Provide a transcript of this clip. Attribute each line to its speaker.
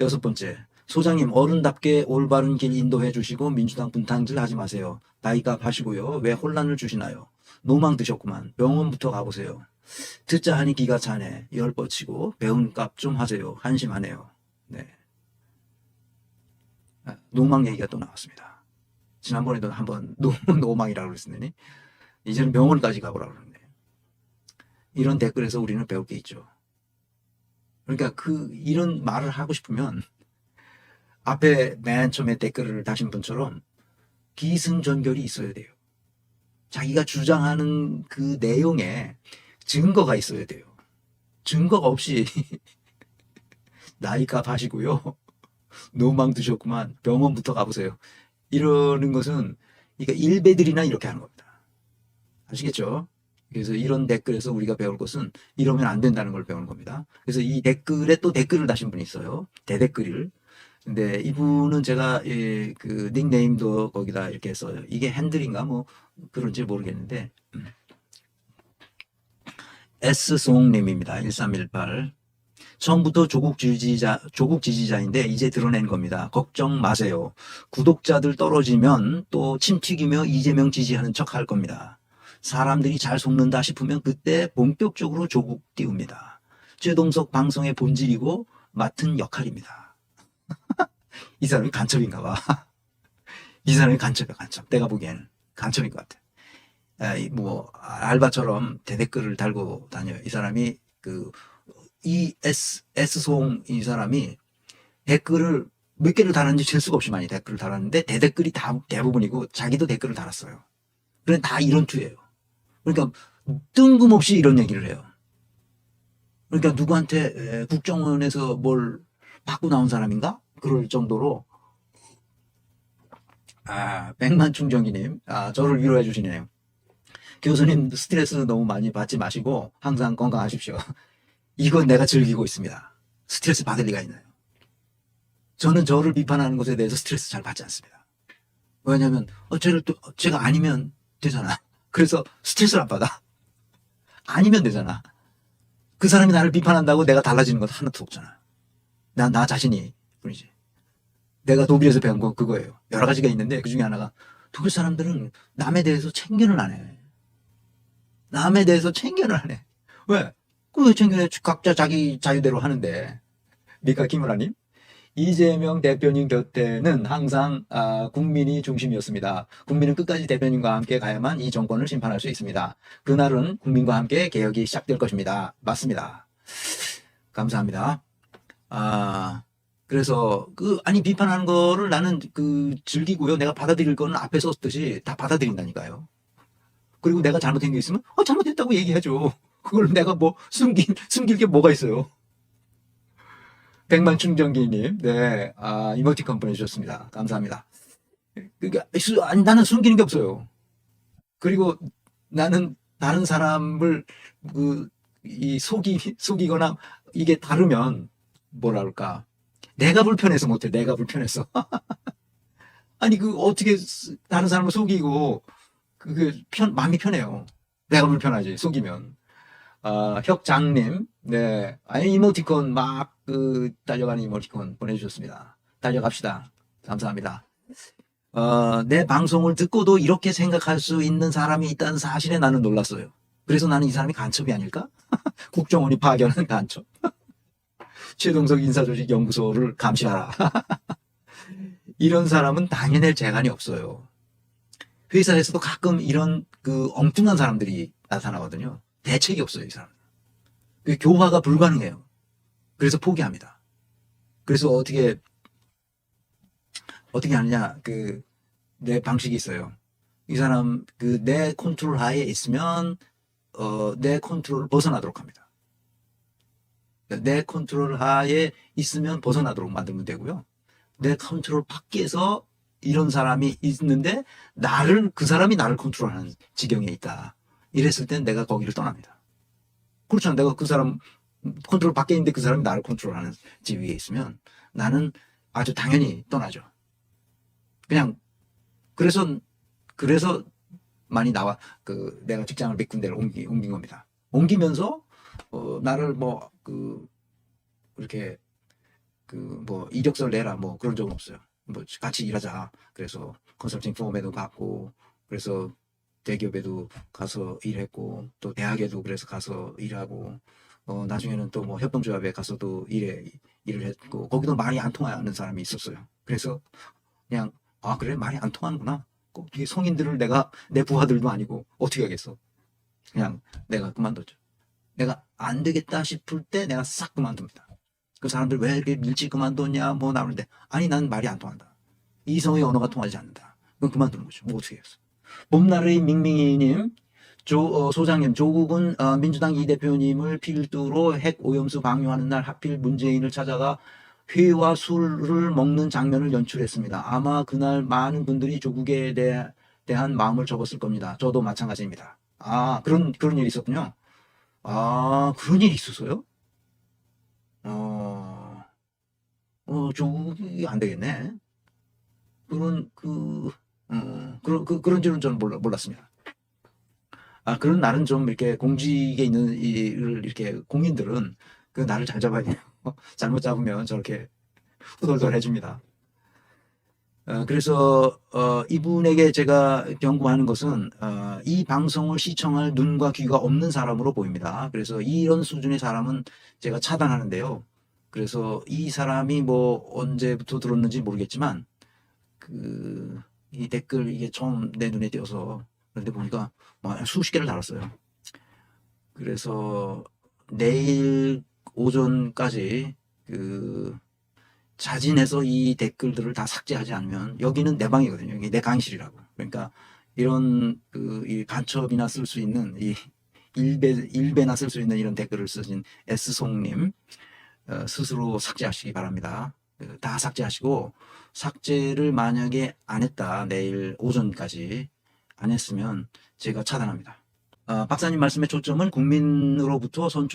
Speaker 1: 여섯 번째, 소장님 어른답게 올바른 길 인도해 주시고 민주당 분탕질 하지 마세요. 나이가 하시고요. 왜 혼란을 주시나요? 노망 드셨구만. 병원부터 가보세요. 듣자 하니 기가 차네. 열 뻗치고 배운 값 좀 하세요. 한심하네요. 네. 아, 노망 얘기가 또 나왔습니다. 지난번에도 한번 노, 노망이라고 그랬었더니 이제는 병원까지 가보라고 그러네. 이런 댓글에서 우리는 배울 게 있죠. 그러니까 그 이런 말을 하고 싶으면 앞에 맨 처음에 댓글을 다신 분처럼 기승전결이 있어야 돼요. 자기가 주장하는 그 내용에 증거가 있어야 돼요. 증거가 없이 나이값 하시고요. 노망 드셨구만. 병원부터 가보세요. 이러는 것은 그러니까 일배들이나 이렇게 하는 겁니다. 아시겠죠? 그래서 이런 댓글에서 우리가 배울 것은 이러면 안 된다는 걸 배우는 겁니다. 그래서 이 댓글에 또 댓글을 다신 분이 있어요. 대댓글을. 근데 이분은 제가 예, 그 닉네임도 거기다 이렇게 써요. 이게 핸들인가 뭐 그런지 모르겠는데 음. S송님입니다. 1318. 처음부터 조국 지지자, 조국 지지자인데 이제 드러낸 겁니다. 걱정 마세요. 구독자들 떨어지면 또 침튀기며 이재명 지지하는 척 할 겁니다. 사람들이 잘 속는다 싶으면 그때 본격적으로 조국 띄웁니다. 최동석 방송의 본질이고 맡은 역할입니다. 이 사람이 간첩인가 봐. 이 사람이 간첩이야, 간첩. 내가 보기에는 간첩인 것 같아. 아, 이 뭐, 알바처럼 대댓글을 달고 다녀요. 이 사람이 그, 이 S, S송 이 사람이 댓글을 몇 개를 달았는지 질 수가 없이 많이 댓글을 달았는데 대댓글이 다 대부분이고 자기도 댓글을 달았어요. 그래 다 이런 투예요. 그러니까 뜬금없이 이런 얘기를 해요. 그러니까 누구한테 에, 국정원에서 뭘 받고 나온 사람인가? 그럴 정도로 아 백만 충전기님 아 저를 위로해 주시네요. 교수님 스트레스 너무 많이 받지 마시고 항상 건강하십시오. 이건 내가 즐기고 있습니다. 스트레스 받을 리가 있나요? 저는 저를 비판하는 것에 대해서 스트레스 잘 받지 않습니다. 왜냐하면 어, 쟤를 또 제가 아니면 되잖아. 그래서 스트레스를 안 받아. 아니면 되잖아. 그 사람이 나를 비판한다고 내가 달라지는 건 하나도 없잖아. 나, 나 자신이 뿐이지. 내가 독일에서 배운 건 그거예요. 여러 가지가 있는데 그 중에 하나가 독일 사람들은 남에 대해서 챙겨는 안 해. 남에 대해서 챙겨는 안 해. 왜? 그왜 챙겨내? 각자 자기 자유대로 하는데. 미카 키무라님? 이재명 대표님 곁에는 항상 아, 국민이 중심이었습니다. 국민은 끝까지 대표님과 함께 가야만 이 정권을 심판할 수 있습니다. 그날은 국민과 함께 개혁이 시작될 것입니다. 맞습니다. 감사합니다. 아 그래서 그 아니 비판하는 거를 나는 그 즐기고요. 내가 받아들일 거는 앞에 썼듯이 다 받아들인다니까요. 그리고 내가 잘못한 게 있으면 어 잘못했다고 얘기하죠. 그걸 내가 뭐 숨긴 숨길 게 뭐가 있어요. 백만 충전기님, 네, 아, 이모티콘 보내주셨습니다. 감사합니다. 그니까, 수- 아니, 나는 숨기는 게 없어요. 그리고 나는 다른 사람을, 그, 이 속이, 속이거나 이게 다르면, 그럴까. 내가 불편해서 못해, 내가 불편해서. 아니, 그, 어떻게 스- 다른 사람을 속이고, 그게 편, 마음이 편해요. 내가 불편하지, 속이면. 아, 혁장님, 네. 아니, 이모티콘 막, 그, 달려가는 이모티콘 보내주셨습니다. 달려갑시다. 감사합니다. 어, 내 방송을 듣고도 이렇게 생각할 수 있는 사람이 있다는 사실에 나는 놀랐어요. 그래서 나는 이 사람이 간첩이 아닐까? 국정원이 파견한 간첩. 최동석 인사조직 연구소를 감시하라. 이런 사람은 당해낼 재간이 없어요. 회사에서도 가끔 이런 그 엉뚱한 사람들이 나타나거든요. 대책이 없어요, 이 사람. 그 교화가 불가능해요. 그래서 포기합니다. 그래서 어떻게 어떻게 하느냐 그 내 방식이 있어요. 이 사람 그 내 컨트롤 하에 있으면 어 내 컨트롤을 벗어나도록 합니다. 내 컨트롤 하에 있으면 벗어나도록 만들면 되고요. 내 컨트롤 밖에서 이런 사람이 있는데 나를 그 사람이 나를 컨트롤하는 지경에 있다. 이랬을 땐 내가 거기를 떠납니다. 그렇잖아. 내가 그 사람 컨트롤 밖에 있는데 그 사람이 나를 컨트롤하는 지 위에 있으면 나는 아주 당연히 떠나죠. 그냥 그래서 그래서 많이 나와 그 내가 직장을 몇 군데를 옮기, 옮긴 겁니다. 옮기면서 어, 나를 뭐 그 이렇게 그 뭐 이력서를 내라 뭐 그런 적은 없어요. 뭐 같이 일하자. 그래서 컨설팅 폼에도 갔고 그래서 대기업에도 가서 일했고 또 대학에도 그래서 가서 일하고 어 나중에는 또 뭐 협동조합에 가서도 일해 일을 했고 거기도 말이 안 통하는 사람이 있었어요. 그래서 그냥 아 그래 말이 안 통하는구나. 꼭 성인들을 내가 내 부하들도 아니고 어떻게 하겠어. 그냥 내가 그만뒀죠. 내가 안 되겠다 싶을 때 내가 싹 그만둡니다. 그 사람들 왜 이렇게 일찍 그만뒀냐 뭐 나오는데 아니 난 말이 안 통한다. 이성의 언어가 통하지 않는다. 그럼 그만두는 거죠. 뭐 어떻게 했어. 봄나르의 밍밍이님 조 어, 소장님 조국은 어, 민주당 이 대표님을 필두로 핵 오염수 방류하는 날 하필 문재인을 찾아가 회와 술을 먹는 장면을 연출했습니다. 아마 그날 많은 분들이 조국에 대, 대한 마음을 접었을 겁니다. 저도 마찬가지입니다. 아 그런 그런 일이 있었군요. 아 그런 일이 있었어요? 어, 어 조국이 안 되겠네. 그런 그 어, 그런 그, 그런 줄은 저는 몰랐습니다. 아 그런 날은 좀 이렇게 공직에 있는 이를 이렇게 공인들은 그 날을 잘 잡아야 돼요. 잘못 잡으면 저렇게 후덜덜 해줍니다. 어, 그래서 어, 이분에게 제가 경고하는 것은 어, 이 방송을 시청할 눈과 귀가 없는 사람으로 보입니다. 그래서 이런 수준의 사람은 제가 차단하는데요. 그래서 이 사람이 뭐 언제부터 들었는지 모르겠지만 그 이 댓글 이게 처음 내 눈에 띄어서 그런데 보니까 뭐 수십 개를 달았어요. 그래서 내일 오전까지 그 자진해서 이 댓글들을 다 삭제하지 않으면 여기는 내 방이거든요. 여기 내 강의실이라고. 그러니까 이런 그이 간첩이나 쓸 수 있는 이 일배 일배나 쓸 수 있는 이런 댓글을 쓰신 S송님 어, 스스로 삭제하시기 바랍니다. 그, 다 삭제하시고 삭제를 만약에 안 했다 내일 오전까지 안 했으면 제가 차단합니다. 어, 박사님 말씀의 초점은 국민으로부터 선출